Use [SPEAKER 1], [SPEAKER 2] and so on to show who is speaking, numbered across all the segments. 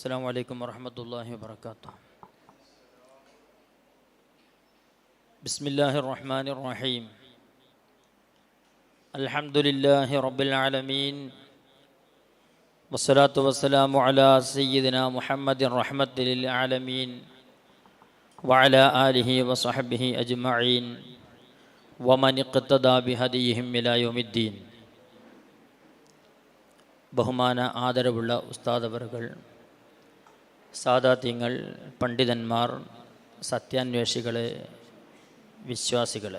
[SPEAKER 1] السلام عليكم ورحمة الله وبركاته. بسم الله الرحمن الرحيم. الحمد لله رب العالمين. والصلاة والسلام على سيدنا محمد رحمة للعالمين. وعلى آله وصحبه أجمعين. ومن اقتدى بهديهم إلى يوم الدين. بهمانا آدر بالله أستاذ برقل സാദാത്യങ്ങൾ പണ്ഡിതന്മാർ സത്യാന്വേഷികൾ വിശ്വാസികൾ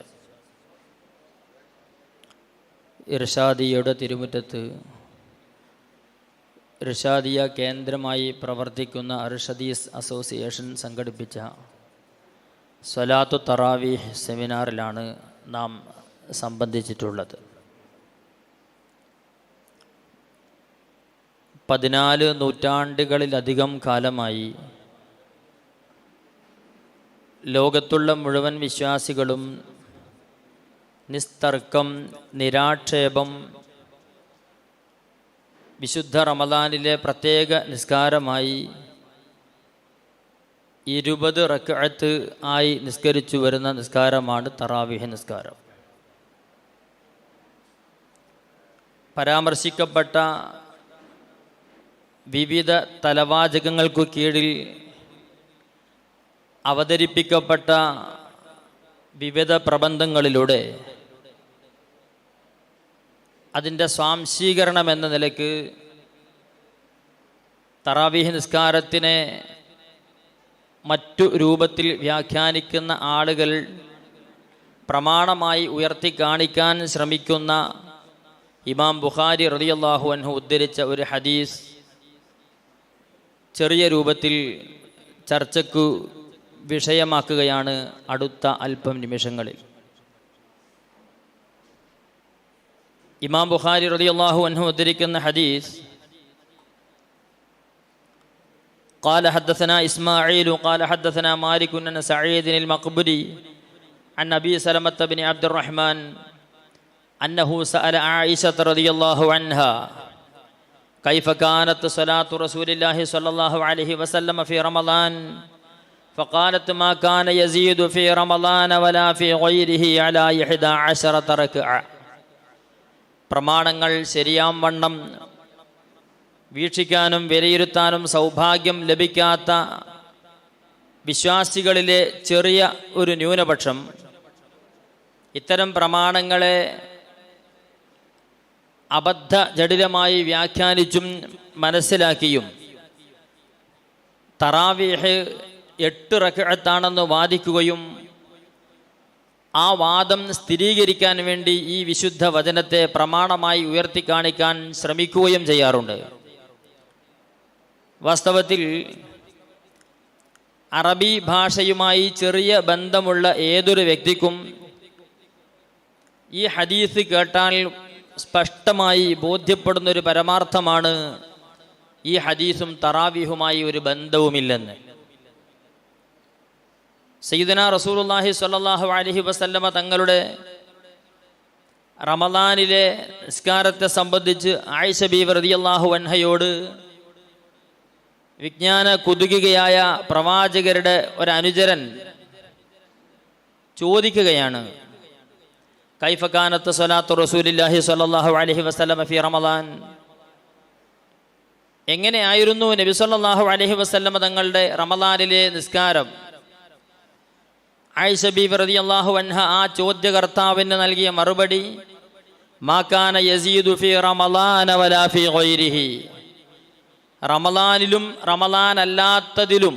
[SPEAKER 1] ഇർഷാദിയുടെ തിരുമുറ്റത്ത് ഇർഷാദിയ കേന്ദ്രമായി പ്രവർത്തിക്കുന്ന അർഷദീസ് അസോസിയേഷൻ സംഘടിപ്പിച്ച സ്വലാത്തു തറാവി സെമിനാറിലാണ് നാം സംബന്ധിച്ചിട്ടുള്ളത്. പതിനാല് നൂറ്റാണ്ടുകളിലധികം കാലമായി ലോകത്തുള്ള മുഴുവൻ വിശ്വാസികളും നിസ്തർക്കം നിരാക്ഷേപം വിശുദ്ധ റമദാനിലെ പ്രത്യേക നിസ്കാരമായി ഇരുപത് റക്കഴത്ത് ആയി നിസ്കരിച്ചു വരുന്ന നിസ്കാരമാണ് തറാവിഹ നിസ്കാരം. പരാമർശിക്കപ്പെട്ട വിവിധ തലവാചകങ്ങൾക്കു കീഴിൽ അവതരിപ്പിക്കപ്പെട്ട വിവിധ പ്രബന്ധങ്ങളിലൂടെ അതിന്റെ സ്വാംശീകരണം എന്ന നിലയ്ക്ക് തറാവീഹ് നിസ്കാരത്തിനെ മറ്റു രൂപത്തിൽ വ്യാഖ്യാനിക്കുന്ന ആളുകൾ പ്രമാണമായി ഉയർത്തി കാണിക്കാൻ ശ്രമിക്കുന്ന ഇമാം ബുഖാരി റളിയല്ലാഹു അൻഹു ഉദ്ധരിച്ച ഒരു ഹദീസ് ചെറിയ രൂപത്തിൽ ചർച്ചയ്ക്കു വിഷയമാക്കുകയാണ് അടുത്ത അല്പം നിമിഷങ്ങളിൽ ഇമാം ബുഖാരി റളിയല്ലാഹു അൻഹു ഉദ്ധരിക്കുന്ന ഹദീസ് قال حدثنا إسماعيل قال حدثنا مالك أن سعيد المقبري عن أبي سلمة بن عبد الرحمن أنه سأل عائشة رضي الله عنها كيف كانت صلاة رسول الله صلى الله عليه وسلم في رمضان فقالت ما كان يزيد في رمضان ولا في غيره على إحدى عشرة ركعة പ്രമാണങ്ങൾ ശരിയാം വണ്ണം വീക്ഷിക്കാനും വിലയിരുത്താനും സൗഭാഗ്യം ലഭിക്കാത്ത വിശ്വാസികളിലെ ചെറിയ ഒരു ന്യൂനപക്ഷം ഇത്തരം പ്രമാണങ്ങളെ അബദ്ധ ജടിലമായി വ്യാഖ്യാനിച്ചും മനസ്സിലാക്കിയും തറാവീഹ് എട്ട് റക്കഴത്താണെന്ന് വാദിക്കുകയും ആ വാദം സ്ഥിരീകരിക്കാൻ വേണ്ടി ഈ വിശുദ്ധ വചനത്തെ പ്രമാണമായി ഉയർത്തി കാണിക്കാൻ ശ്രമിക്കുകയും ചെയ്യാറുണ്ട്. വാസ്തവത്തിൽ അറബി ഭാഷയുമായി ചെറിയ ബന്ധമുള്ള ഏതൊരു വ്യക്തിക്കും ഈ ഹദീസ് കേട്ടാൽ സ്പഷ്ടമായി ബോധ്യപ്പെടുന്ന ഒരു പരമാർത്ഥമാണ് ഈ ഹദീസും തറാവിഹുമായി ഒരു ബന്ധവുമില്ലെന്ന്. സയ്യിദന റസൂലുള്ളാഹി സ്വല്ലല്ലാഹു അലൈഹി വസല്ലമ തങ്ങളുടെ റമദാനിലെ നിസ്കാരത്തെ സംബന്ധിച്ച് ആയിഷ ബി റളിയല്ലാഹു അൻഹയോട് വിജ്ഞാന കുതുകികയായ പ്രവാചകരുടെ ഒരനുചരൻ ചോദിക്കുകയാണ്. കൈഫക്കാനത്ത് സ്വലാത്തു റസൂലില്ലാഹി സ്വല്ലല്ലാഹു അലൈഹി വസല്ലമ ഫി റമദാൻ? എങ്ങനെയായിരുന്നു നബി സല്ലല്ലാഹു അലൈഹി വസല്ലമ തങ്ങളുടെ റമദാനിലെ നിസ്കാരം? ആയിഷ ബീബി റളിയല്ലാഹു അൻഹ ആ ചോദ്യകർത്താവിന് നൽകിയ മറുപടി മാക്കാന യസീദു ഫി റമദാന വലാ ഫി ഗൈരിഹി. റമദാനിലും റമദാൻ അല്ലാത്തതിലും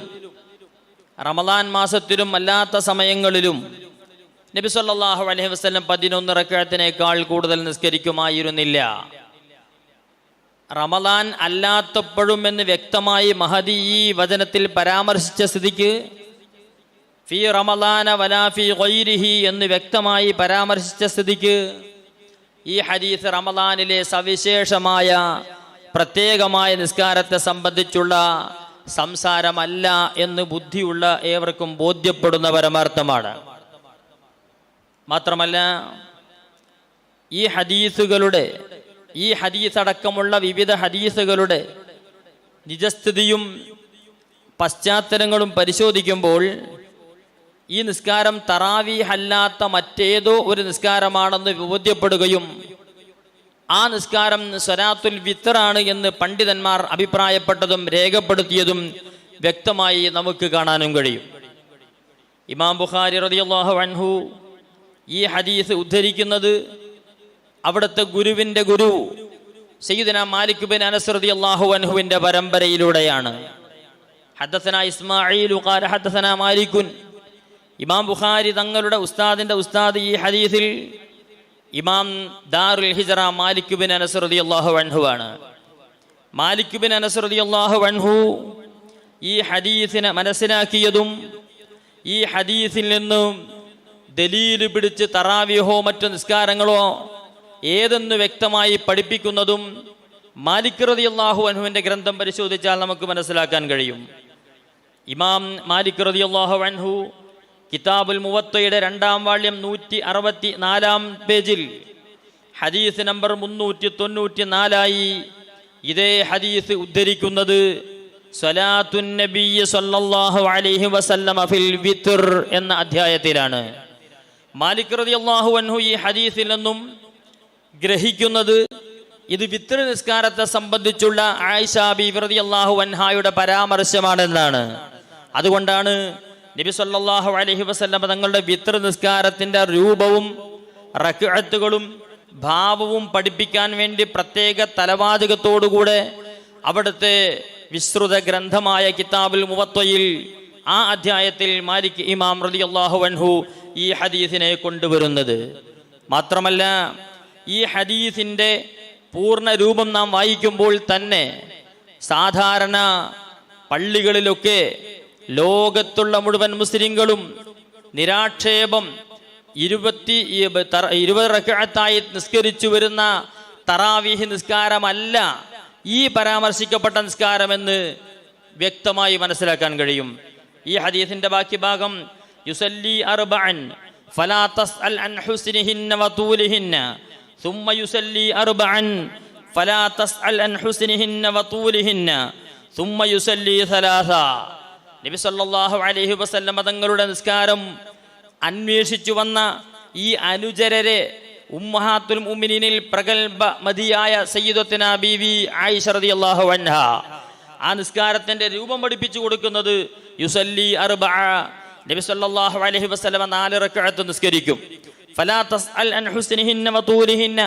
[SPEAKER 1] റമദാൻ മാസത്തിലും അല്ലാത്ത സമയങ്ങളിലും നബി സല്ലാഹു അലൈഹി വസ്ലം പതിനൊന്ന് റക്കാത്തിനേക്കാൾ കൂടുതൽ നിസ്കരിക്കുമായിരുന്നില്ല. റമദാൻ അല്ലാത്തപ്പോഴും എന്ന് വ്യക്തമായി മഹദി ഈ വചനത്തിൽ പരാമർശിച്ച സ്ഥിതിക്ക് ഫി റമദാന വലാഫി ഗൈരിഹി എന്ന് വ്യക്തമായി പരാമർശിച്ച സ്ഥിതിക്ക് ഈ ഹദീസ് റമദാനിലെ സവിശേഷമായ പ്രത്യേകമായ നിസ്കാരത്തെ സംബന്ധിച്ചുള്ള സംസാരമല്ല എന്ന് ബുദ്ധിയുള്ള ഏവർക്കും ബോധ്യപ്പെടുന്ന പരമാർത്ഥമാണ്. മാത്രമല്ല ഈ ഹദീസുകളുടെ ഈ ഹദീസ് അടക്കമുള്ള വിവിധ ഹദീസുകളുടെ നിജസ്ഥിതിയും പശ്ചാത്തലങ്ങളും പരിശോധിക്കുമ്പോൾ ഈ നിസ്കാരം തറാവീഹല്ലാത്ത മറ്റേതോ ഒരു നിസ്കാരമാണെന്ന് ബോധ്യപ്പെടുകയും ആ നിസ്കാരം സ്വരാത്തുൽ വിത്തറാണ് എന്ന് പണ്ഡിതന്മാർ അഭിപ്രായപ്പെട്ടതും രേഖപ്പെടുത്തിയതും വ്യക്തമായി നമുക്ക് കാണാനും കഴിയും. ഇമാം ബുഖാരി റളിയല്ലാഹു അൻഹു ഈ ഹദീസ് ഉദ്ധരിക്കുന്നത് അവിടുത്തെ ഗുരുവിന്റെ ഗുരു സയ്യിദന മാലിക് ബിൻ അനസ് അള്ളാഹു അൻഹുവിന്റെ പരമ്പരയിലൂടെയാണ്. ഹദ്ദസന ഇസ്മായിൽ ഹദ്ദസന മാലിക്കുൻ ഇമാം ബുഖാരി തങ്ങളുടെ ഉസ്താദിന്റെ ഉസ്താദ് ഈ ഹദീസിൽ ഇമാം ദാറുൽ ഹിജറ മാലിക് ബിൻ അനസ് അള്ളാഹു അൻഹു ആണ് മാലിക് ബിൻ അനസ് അള്ളാഹു അൻഹു ഈ ഹദീസിനെ മനസ്സിലാക്കിയതും ഈ ഹദീസിൽ നിന്നും ദലീൽ പിടിച്ച് തറാവിഹോ മറ്റു നിസ്കാരങ്ങളോ ഏതെന്ന് വ്യക്തമായി പഠിപ്പിക്കുന്നതും മാലിക് റളിയല്ലാഹു അൻഹുവിന്റെ ഗ്രന്ഥം പരിശോധിച്ചാൽ നമുക്ക് മനസ്സിലാക്കാൻ കഴിയും. ഇമാം മാലിക് റളിയല്ലാഹു അൻഹു കിതാബുൽ മുവത്തയുടെ രണ്ടാം വാള്യം നൂറ്റി അറുപത്തി നാലാം പേജിൽ ഹദീസ് നമ്പർ മുന്നൂറ്റി തൊണ്ണൂറ്റി നാലായി ഇതേ ഹദീസ് ഉദ്ധരിക്കുന്നത് സലാത്തുൻ നബിയ്യ സല്ലല്ലാഹു അലൈഹി വസല്ലമ ഫിൽ എന്ന അധ്യായത്തിലാണ്. മാലിക് റതി അള്ളാഹു അൻഹു ഈ ഹദീസിൽ നിന്നും ഗ്രഹിക്കുന്നത് ഇത് വിത്ര നിസ്കാരത്തെ സംബന്ധിച്ചുള്ള ആയിഷ ബീവ്രതി അള്ളാഹു അൻഹായുടെ പരാമർശമാണെന്നാണ്. അതുകൊണ്ടാണ് നബി സല്ലാഹു അലഹി വസ്ലം തങ്ങളുടെ വിത്ര നിസ്കാരത്തിന്റെ രൂപവും റക്അത്തുകളും ഭാവവും പഠിപ്പിക്കാൻ വേണ്ടി പ്രത്യേക തലവാചകത്തോടുകൂടെ അവിടുത്തെ വിശ്രുത ഗ്രന്ഥമായ കിതാബുൽ മുവത്വയിൽ ആ അധ്യായത്തിൽ മാലിക് ഇമാം റളിയല്ലാഹു വൻഹു ഈ ഹദീസിനെ കൊണ്ടുവരുന്നത്. മാത്രമല്ല ഈ ഹദീസിന്റെ പൂർണ രൂപം നാം വായിക്കുമ്പോൾ തന്നെ സാധാരണ പള്ളികളിലൊക്കെ ലോകത്തുള്ള മുഴുവൻ മുസ്ലിങ്ങളും നിരാക്ഷേപം ഇരുപത്തി ഇരുപത് റക്കാത്തായി നിസ്കരിച്ചു വരുന്ന തറാവീഹ് നിസ്കാരമല്ല ഈ പരാമർശിക്കപ്പെട്ട നിസ്കാരമെന്ന് വ്യക്തമായി മനസ്സിലാക്കാൻ കഴിയും. ഈ ഹദീസിന്റെ ബാക്കി ഭാഗം യുസല്ലി അർബഅൻ ഫലാ തസ്അൽ അൻ ഹുസ്നിഹിന്ന വതൂലിഹിന്ന ثم يسلي أربعا فلا تسأل عن حسنهن وطولهن ثم يسلي ثلاثا നബി സല്ലല്ലാഹു അലൈഹി വസല്ലമ തങ്ങളുടെ നിസ്കാരം അന്വേഷിച്ചു വന്ന ഈ അനുചരരെ ഉമ്മഹാത്തുൽ മുഅ്മിനീനിൽ പ്രഗൽഭ മതിയായ സയ്യിദത്തിന ബീവി ആയിഷ റളിയല്ലാഹു അൻഹ ആ നിസ്കാരത്തിന്റെ രൂപം പഠിപ്പിച്ചു കൊടുക്കുന്നത് യുസല്ലി അർബഅ നബി സല്ലല്ലാഹു അലൈഹി വസല്ലമ നാല് റക്അത്ത് നിസ്കരിക്കും. ഫലാ തസ്അൽ അൻ ഹുസ്നിഹിന്ന വതൂലിഹിന്ന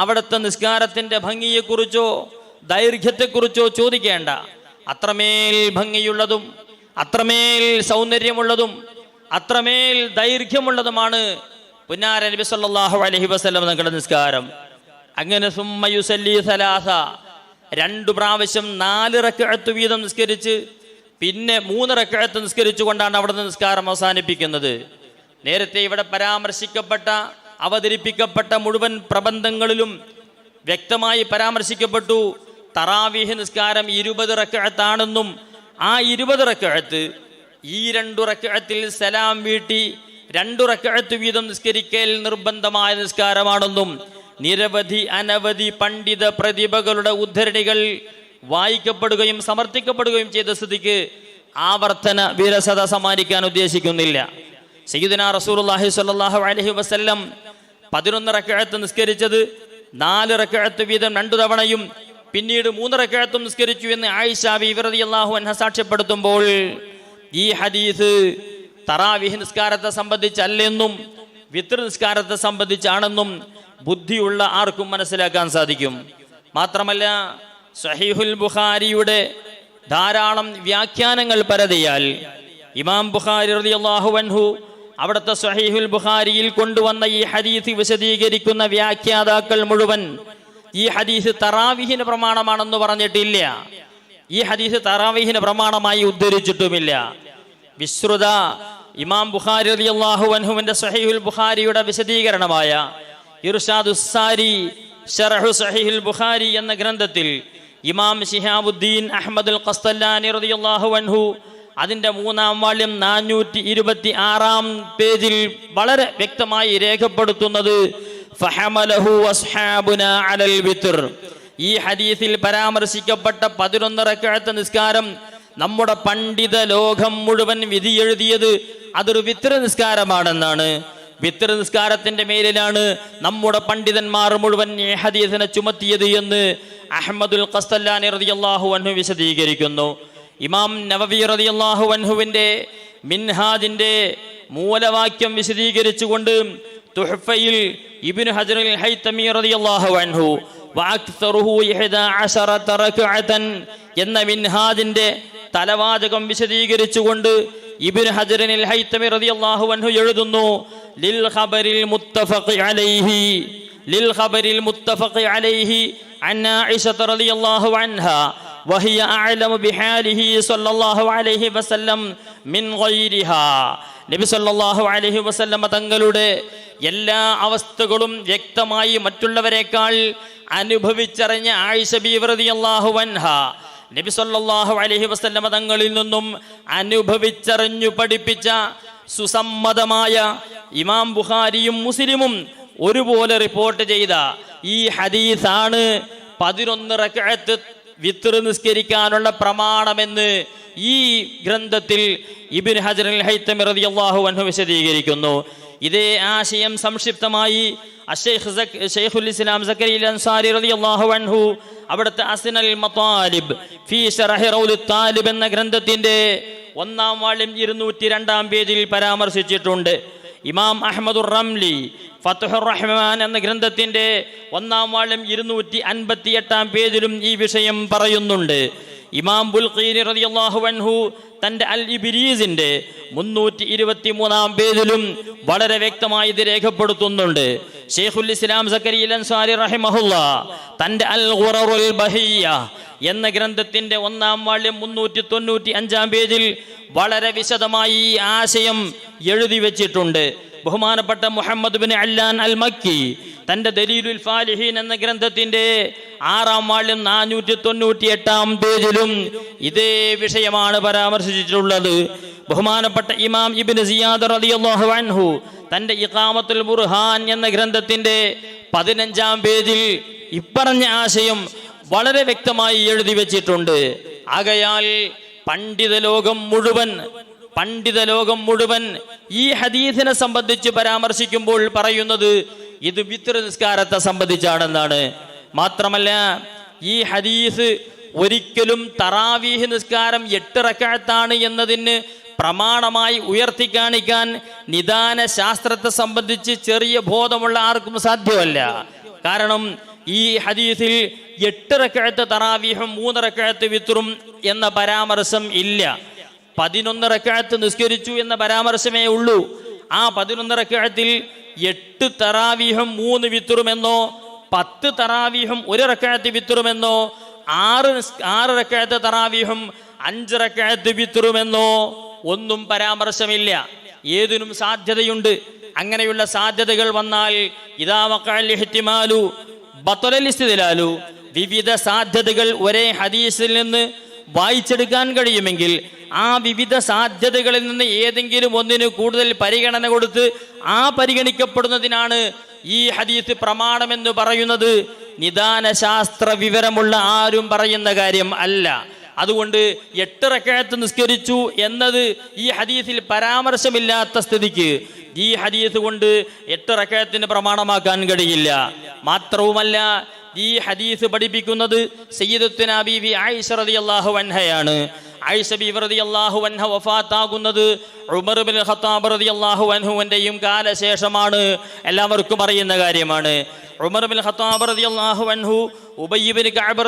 [SPEAKER 1] അവിടുത്തെ നിസ്കാരത്തിന്റെ ഭംഗിയെക്കുറിച്ചോ ദൈർഘ്യത്തെക്കുറിച്ചോ ചോദിക്കേണ്ട. അത്രമേൽ ഭംഗിയുള്ളതും അത്രമേൽ സൗന്ദര്യമുള്ളതും അത്രമേൽ ദൈർഘ്യമുള്ളതുമാണ് പുന്നാര നബി സല്ലല്ലാഹു അലൈഹി വസല്ലം തങ്ങളുടെ നിസ്കാരം. അങ്ങനെ സുമ്മ യുസല്ലി സലാസ. രണ്ടു പ്രാവശ്യം നാല് റക്കഴത്ത് വീതം നിസ്കരിച്ച് പിന്നെ മൂന്ന് റക്കഴത്ത് നിസ്കരിച്ചുകൊണ്ടാണ് അവിടുന്ന് നിസ്കാരം അവസാനിപ്പിക്കുന്നത്. നേരത്തെ ഇവിടെ പരാമർശിക്കപ്പെട്ട അവതരിപ്പിക്കപ്പെട്ട മുഴുവൻ പ്രബന്ധങ്ങളിലും വ്യക്തമായി പരാമർശിക്കപ്പെട്ടു തറാവീഹ് നിസ്കാരം ഇരുപത് റക്കഴത്താണെന്നും ആ ഇരുപത് റക്കഴത്ത് ഈ രണ്ടു റക്കഴത്തിൽ സലാം വീട്ടി രണ്ടു റക്കഴത്ത് വീതം നിസ്കരിക്കൽ നിർബന്ധമായ നിസ്കാരമാണെന്നും നിരവധി അനവധി പണ്ഡിത പ്രതിഭകളുടെ ഉദ്ധരണികൾ വായിക്കപ്പെടുകയും സമർത്ഥിക്കപ്പെടുകയും ചെയ്ത സ്ഥിതിക്ക് ആവർത്തന വിരസത സമ്മാനിക്കാൻ ഉദ്ദേശിക്കുന്നില്ല. സയ്യിദുന റസൂലുള്ളാഹി സ്വല്ലല്ലാഹു അലൈഹി വസല്ലം പതിനൊന്ന് റക്കഴത്ത് നിസ്കരിച്ചത് നാല് റക്കഴത്ത് വീതം രണ്ടു തവണയും പിന്നീട് മൂന്ന് റക്കഴത്തും നിസ്കരിച്ചു എന്ന് ആയിഷ ബീവി അള്ളാഹു അൻഹ സാക്ഷ്യപ്പെടുത്തുമ്പോൾ ഈ ഹദീസ് തറാവിഹ് നിസ്കാരത്തെ സംബന്ധിച്ചല്ലെന്നും വിത്ര നിസ്കാരത്തെ സംബന്ധിച്ചാണെന്നും ബുദ്ധിയുള്ള ആർക്കും മനസ്സിലാക്കാൻ സാധിക്കും. മാത്രമല്ല സഹീഹുൽ ബുഖാരിയുടെ ധാരാളം വ്യാഖ്യാനങ്ങൾ പരതിയാൽ ഇമാം ബുഖാരി റളിയല്ലാഹു അൻഹു അവിടുത്തെ സഹീഹുൽ ബുഖാരിയിൽ കൊണ്ടുവന്ന ഈ ഹദീസ് വിശദീകരിക്കുന്ന വ്യാഖ്യാതാക്കൾ മുഴുവൻ ഈ ഹദീസ് തറാവിഹിന് പ്രമാണമാണെന്ന് പറഞ്ഞിട്ടില്ല. ഈ ഹദീസ് തറാവിഹിന് പ്രമാണമായി ഉദ്ധരിച്ചിട്ടുമില്ല. വിശ്രുത ഇമാം ബുഖാരി റളിയല്ലാഹു അൻഹുവിന്റെ സഹീഹുൽ ബുഖാരിയുടെ വിശദീകരണമായ ഇർഷാദുസ്സാരി ഷറഹു സഹീഹുൽ ബുഖാരി എന്ന ഗ്രന്ഥത്തിൽ ഇമാം ഷിഹാബുദ്ദീൻ അഹമ്മദുൽ ഖസ്തല്ലാനി റളിയല്ലാഹു അൻഹു അതിന്റെ മൂന്നാം വാള്യം നാനൂറ്റി ഇരുപത്തി ആറാം പേജിൽ വളരെ വ്യക്തമായി രേഖപ്പെടുത്തുന്നത് ഈ ഹദീസിൽ പരാമർശിക്കപ്പെട്ട പതിനൊന്ന് റക്കഴത്ത് നിസ്കാരം നമ്മുടെ പണ്ഡിത ലോകം മുഴുവൻ വിധിയെഴുതിയത് അതൊരു വിത്ര നിസ്കാരമാണെന്നാണ്. വിത്ര നിസ്കാരത്തിന്റെ മേലിലാണ് നമ്മുടെ പണ്ഡിതന്മാർ മുഴുവൻ ഹദീസിനെ ചുമത്തിയത് എന്ന് അഹമ്മദുൽ ഖസ്തല്ലാനി റളിയല്ലാഹു അൻഹു വിശദീകരിക്കുന്നു. ഇമാം നവവി റളിയല്ലാഹു അൻഹുവിന്റെ മിൻഹാജിന്റെ മൂലവാക്യം വിശദീകരിച്ചുകൊണ്ട് തുഹ്ഫയിൽ ഇബ്നു ഹജറുൽ ഹൈതമി റളിയല്ലാഹു അൻഹു വഅക്തറുഹു 11 റക്അതൻ എന്ന മിൻഹാജിന്റെ തലവാചകം വിശദീകരിച്ചുകൊണ്ട് ഇബ്നു ഹജറിനിൽ ഹൈതമി റളിയല്ലാഹു അൻഹു എഴുതുന്നു ലിൽ ഖബറിൽ മുത്തഫഖ് അലൈഹി ലിൽ ഖബറിൽ മുത്തഫഖ് അലൈഹി عن عائشة رضي الله عنها وهي أعلم بحاله صلى الله عليه وسلم من غيرها നബി സല്ലല്ലാഹു അലൈഹി വസല്ലമ തങ്ങളുടെ എല്ലാ അവസ്ഥകളും വ്യക്തമായി മറ്റുള്ളവരെക്കാൾ അനുഭവിച്ചറിഞ്ഞ ആയിഷ ബീവി റളിയല്ലാഹു അൻഹ നബി സല്ലല്ലാഹു അലൈഹി വസല്ലമ തങ്ങളിൽ നിന്നും അനുഭവിച്ചറിഞ്ഞു പഠിപ്പിച്ച സുസമ്മതമായ ഇമാം ബുഖാരിയും മുസ്ലിമും ഒരുപോലെ റിപ്പോർട്ട് ചെയ്ത ഈ ഹദീസാണ് പതിനൊന്ന് റക്അത്ത് വിത്ർ നിസ്കരിക്കാനുള്ള പ്രമാണമെന്ന് ഈ ഗ്രന്ഥത്തിൽ ഇബിൻ ഹജർ ഹൈതമി റളിയല്ലാഹു അൻഹു വിശദീകരിക്കുന്നു. ഇതേ ആശയം സംക്ഷിപ്തമായി ഇസ്ലാം അൻസാരി റളിയല്ലാഹു അൻഹു അസ്നൽ ഫീ റൗലു താലിബ് എന്ന ഗ്രന്ഥത്തിന്റെ ഒന്നാം വാള്യം ഇരുന്നൂറ്റി രണ്ടാം പേജിൽ പരാമർശിച്ചിട്ടുണ്ട്. ഇമാം അഹമ്മദുർ റംലി ഫത്തുഹുർ റഹ്മാൻ എന്ന ഗ്രന്ഥത്തിന്റെ ഒന്നാം വാള്യം ഇരുന്നൂറ്റി അൻപത്തി എട്ടാം പേജിലും ഈ വിഷയം പറയുന്നുണ്ട്. ഇമാം ബുൽഖീനി റളിയല്ലാഹു അൻഹു തന്റെ അൽ ഇബ്രീസിന്റെ മുന്നൂറ്റി ഇരുപത്തി മൂന്നാം പേജിലും വളരെ വ്യക്തമായി ഇത് രേഖപ്പെടുത്തുന്നുണ്ട്. ഷെയ്ഖുൽ ഇസ്ലാം സക്കരി അൻസാരി റഹിമഹുല്ല തന്റെ അൽ ഖുററുൽ ബഹിയ എന്ന ഗ്രന്ഥത്തിന്റെ ഒന്നാം വാള്യം മുന്നൂറ്റി തൊണ്ണൂറ്റി അഞ്ചാം പേജിൽ വളരെ വിശദമായി ഈ ആശയം എഴുതി വെച്ചിട്ടുണ്ട്. ബഹുമാനപ്പെട്ട മുഹമ്മദ് ബിൻ അല്ലാൻ അൽ മക്കി തന്റെ ദലീലുൽ ഫാലിഹീൻ എന്ന ഗ്രന്ഥത്തിന്റെ ആറാം വാളിലും നാനൂറ്റി തൊണ്ണൂറ്റി എട്ടാം പേജിലും ഇതേ വിഷയമാണ് പരാമർശിച്ചിട്ടുള്ളത്. ബഹുമാനപ്പെട്ട ഇമാം ഇബിൻ സിയാദ് റളിയല്ലാഹു അൻഹു തന്റെ ഇഖാമത്തുൽ ബുർഹാൻ എന്ന ഗ്രന്ഥത്തിന്റെ പതിനഞ്ചാം പേജിൽ ഇപ്പറഞ്ഞ ആശയം വളരെ വ്യക്തമായി എഴുതി വച്ചിട്ടുണ്ട്. ആകയാൽ പണ്ഡിത ലോകം മുഴുവൻ പണ്ഡിത ലോകം മുഴുവൻ ഈ ഹദീസിനെ സംബന്ധിച്ച് പരാമർശിക്കുമ്പോൾ പറയുന്നത് ഇത് വിത്ര നിസ്കാരത്തെ സംബന്ധിച്ചാണെന്നാണ്. മാത്രമല്ല ഈ ഹദീസ് ഒരിക്കലും തറാവീഹ് നിസ്കാരം എട്ട് റക്കാഴത്താണ് എന്നതിന് പ്രമാണമായി ഉയർത്തി കാണിക്കാൻ നിദാന ശാസ്ത്രത്തെ സംബന്ധിച്ച് ചെറിയ ബോധമുള്ള ആർക്കും സാധ്യമല്ല. കാരണം ഈ ഹദീസിൽ എട്ട് റക്കഴത്ത് തറാവീഹും മൂന്ന് റക്കഴത്ത് എന്ന പരാമർശം ഇല്ല. പതിനൊന്ന് റക്കഴത്ത് നിസ്കരിച്ചു എന്ന പരാമർശമേ ഉള്ളൂ. ആ പതിനൊന്ന് റക്കഴത്തിൽ എട്ട് തറാവീഹും മൂന്ന് വിത്രുമെന്നോ പത്ത് തറാവീഹും ഒരു റക്കായത്ത് വിത്തുറുമെന്നോ ആറ് ആറ് റക്കായത്ത് തറാവീഹും അഞ്ച് റക്കായത്ത് വിത്തുറുമെന്നോ ഒന്നും പരാമർശമില്ല. ഏതിനും സാധ്യതയുണ്ട്. അങ്ങനെയുള്ള സാധ്യതകൾ വന്നാൽ ഇതാ വക്കാലിഹിത്തിമാലു ഇസ്തിദലാലു വിവിധ സാധ്യതകൾ ഒരേ ഹദീസിൽ നിന്ന് വായിച്ചെടുക്കാൻ കഴിയുമെങ്കിൽ ആ വിവിധ സാധ്യതകളിൽ നിന്ന് ഏതെങ്കിലും ഒന്നിന് കൂടുതൽ പരിഗണന കൊടുത്ത് ആ പരിഗണിക്കപ്പെടുന്നതിനാണ് ഈ ഹദീസ് പ്രമാണമെന്ന് പറയുന്നത് നിദാന ശാസ്ത്ര വിവരമുള്ള ആരും പറയുന്ന കാര്യം അല്ല. അതുകൊണ്ട് എട്ട് റക്കഴത്ത് നിസ്കരിച്ചു എന്നത് ഈ ഹദീസിൽ പരാമർശമില്ലാത്ത സ്ഥിതിക്ക്. ഈ ഹദീസ് കൊണ്ട് എട്ട് റക്കഴത്തിന് പ്രമാണമാക്കാൻ കഴിയില്ല. മാത്രവുമല്ല ഈ ഹദീസ് പഠിപ്പിക്കുന്നത് സയ്യിദത്തുന ബീവി ആയിഷ റളിയല്ലാഹു അൻഹയാണ്. Bin Khattab കാലശേഷമാണ്. എല്ലാവർക്കും അറിയുന്ന കാര്യമാണ്. ഉമർ ബിൻ ഖത്താബ് റളിയല്ലാഹു അൻഹു ഉബയ്യ് ബിൻ കഅബ്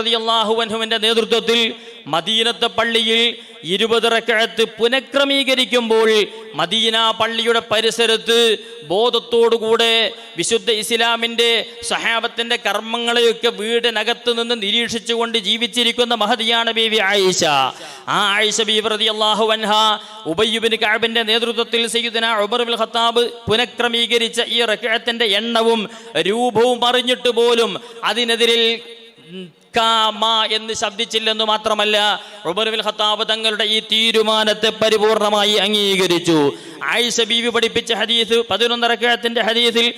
[SPEAKER 1] നേതൃത്വത്തിൽ മദീനത്തെ പള്ളിയിൽ ഇരുപത് റക്കഴത്ത് പുനഃക്രമീകരിക്കുമ്പോൾ മദീന പള്ളിയുടെ പരിസരത്ത് ബോധത്തോടുകൂടെ വിശുദ്ധ ഇസ്ലാമിന്റെ സഹാബത്തിന്റെ കർമ്മങ്ങളെയൊക്കെ വീടിനകത്ത് നിന്ന് നിരീക്ഷിച്ചുകൊണ്ട് ജീവിച്ചിരിക്കുന്ന മഹതിയാണ് ബീവി ആയിഷ. ആ ആയിഷ ബീവ്രതി അള്ളാഹു അൻഹ ഉബയ്യുബിൻ കഅബിന്റെ നേതൃത്വത്തിൽ സയ്യിദന ഉമർ ബിൻ ഖത്താബ് പുനഃക്രമീകരിച്ച ഈ റക്കഴത്തിന്റെ എണ്ണവും രൂപവും അറിഞ്ഞിട്ട് പോലും അതിനെതിരിൽ എന്ന് ശബ്ദിച്ചില്ലെന്ന് മാത്രമല്ല ഖത്താബ് തങ്ങളുടെ ഈ തീരുമാനത്തെ പരിപൂർണമായി അംഗീകരിച്ചു. ആയിഷ ബീവി പഠിപ്പിച്ച ഹദീസ് പതിനൊന്ന് റക്കഴത്തിന്റെ ഹദീസിൽ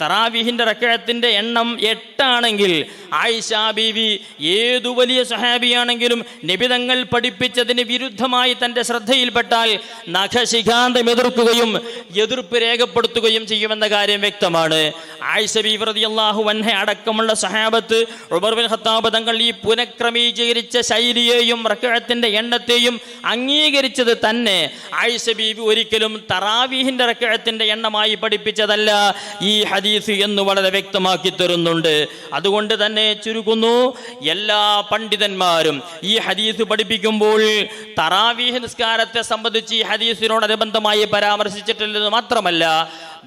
[SPEAKER 1] തറാവിഹിന്റെ റക്കഴത്തിന്റെ എണ്ണം എട്ടാണെങ്കിൽ ആയിഷ ബീവി ഏതു വലിയ സഹാബിയാണെങ്കിലും നിബിതങ്ങൾ പഠിപ്പിച്ചതിന് വിരുദ്ധമായി തന്റെ ശ്രദ്ധയിൽപ്പെട്ടാൽ നഖശിഖാന്തം എതിർക്കുകയും എതിർപ്പ് രേഖപ്പെടുത്തുകയും ചെയ്യുമെന്ന കാര്യം വ്യക്തമാണ്. ആയിഷ ബീവ്രതി അള്ളാഹു അൻഹ അടക്കമുള്ള സഹാബത്ത് ബിൻ ഖത്താബ് തങ്ങൾ ഈ പുനഃക്രമീകരിച്ച ശൈലിയെയും റക്കഴത്തിന്റെ എണ്ണത്തെയും അംഗീകരിച്ചത് തന്നെ ആയിഷ ബീബി ഒരിക്കലും തറാവീഹിന്റെ റക്കഴത്തിന്റെ എണ്ണമായി പഠിപ്പിച്ചതല്ല ഈ ഹദീസ് എന്ന് വളരെ വ്യക്തമാക്കി തരുന്നുണ്ട്. അതുകൊണ്ട് തന്നെ ചുരുക്കുന്നു എല്ലാ പണ്ഡിതന്മാരും ഈ ഹദീസ് പഠിപ്പിക്കുമ്പോൾ തറാവീഹ് നിസ്കാരത്തെ സംബന്ധിച്ച് ഈ ഹദീസിനോടനുബന്ധമായി പരാമർശിച്ചിട്ടില്ലെന്ന് മാത്രമല്ല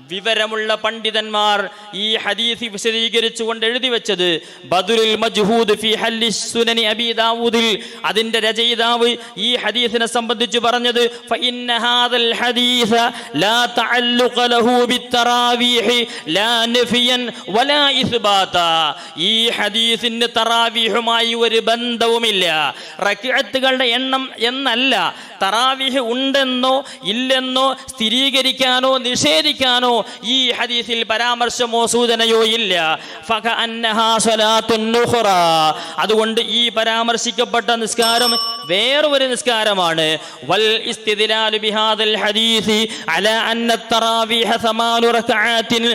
[SPEAKER 1] വിവരമുള്ള പണ്ഡിതന്മാർ ഈ ഹദീസ് വിശദീകരിച്ചുകൊണ്ട് എഴുതി വെച്ചത് ബദുരുൽ മജ്ഹൂദ് ഫി ഹല്ലി സുനനി അബി ദാവൂദിൽ. അതിന്റെ രചയിതാവ് ഈ ഹദീസിനെ സംബന്ധിച്ച് പറഞ്ഞത് ഫഇന്ന ഹാദൽ ഹദീസ ലാ തഅല്ലുഖ ലഹു ബിത്തറാവീഹ് ലാ നഫിയൻ വലാ ഇസ്ബാത. ഈ ഹദീസിന് തറാവീഹുമായി ഒരു ബന്ധവുമില്ല. റക്അത്തുകളുടെ എണ്ണം എന്നല്ല. തറാവീഹ് ഉണ്ടെന്നോ ഇല്ലെന്നോ സ്ഥിരീകരിക്കാനോ നിഷേധിക്കാനോ ഈ ഹദീസിൽ പരാമർശമോ സൂചനയോ ഇല്ല. അതുകൊണ്ട് ഈ പരാമർശിക്കപ്പെട്ട നിസ്കാരം വേറൊരു നിസ്കാരമാണ്. വൽ ഇസ്തിദ്ലാലു ബിഹാദൽ ഹദീസി അലാ അന്ന തറാവീഹ സമാനു റക്അത്തിൻ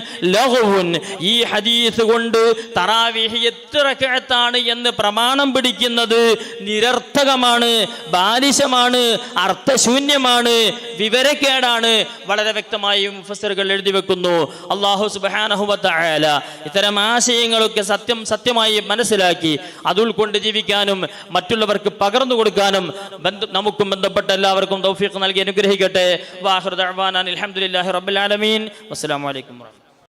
[SPEAKER 1] ഈ ഹദീസ് കൊണ്ട് തറാവീഹ് എത്ര റക്അത്താണ് എന്ന് പ്രമാണം പിടിക്കുന്നത് നിരർത്ഥകമാണ് ബാലിശമാണ് അർത്ഥശൂന്യമാണ് വിവരക്കേടാണ്. വളരെ വ്യക്തമായി മുഫസറുകൾ എഴുതി വെക്കുന്നു. അള്ളാഹു സുബാനഹുബത്തായാല ഇത്തരം ആശയങ്ങളൊക്കെ സത്യം സത്യമായി മനസ്സിലാക്കി അത് ഉൾക്കൊണ്ട് ജീവിക്കാനും മറ്റുള്ളവർക്ക് പകർന്നു കൊടുക്കാനും ബന്ധു നമുക്കും ബന്ധപ്പെട്ട എല്ലാവർക്കും തൗഫീഖ് നൽകി അനുഗ്രഹിക്കട്ടെ. വാഹൃദ് അലഹമുല്ലാഹി റബ്ബുൽ ആലമീൻ. വലൈക്കും വറഹ്മത്തുള്ളാഹി